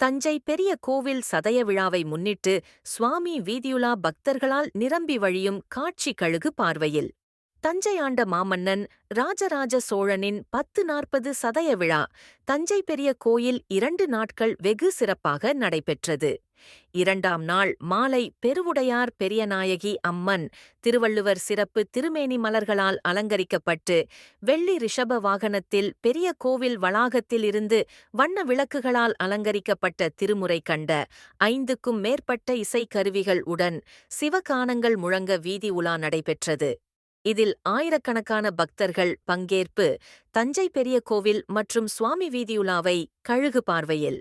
தஞ்சை பெரிய கோவில் சதய விழாவை முன்னிட்டு சுவாமி வீதியுலா பக்தர்களால் நிரம்பி வழியும் காட்சி கழுகு பார்வையில். தஞ்சை ஆண்ட மாமன்னன் ராஜராஜ சோழனின் பத்து நாற்பது சதய விழா தஞ்சை பெரிய கோயில் இரண்டு நாட்கள் வெகு சிறப்பாக நடைபெற்றது. இரண்டாம் நாள் மாலை பெருவுடையார் பெரியநாயகி அம்மன் திருவள்ளுவர் சிறப்பு திருமேனி மலர்களால் அலங்கரிக்கப்பட்டு வெள்ளி ரிஷப வாகனத்தில் பெரிய கோவில் வளாகத்தில் இருந்து வண்ண விளக்குகளால் அலங்கரிக்கப்பட்ட திருமுறை கண்ட ஐந்துக்கும் மேற்பட்ட இசைக்கருவிகள் உடன் சிவகானங்கள் முழங்க வீதி உலா நடைபெற்றது. இதில் ஆயிரக்கணக்கான பக்தர்கள் பங்கேற்பு தஞ்சை பெரிய கோவில் மற்றும் சுவாமி வீதியுலாவை கழுகு பார்வையில்.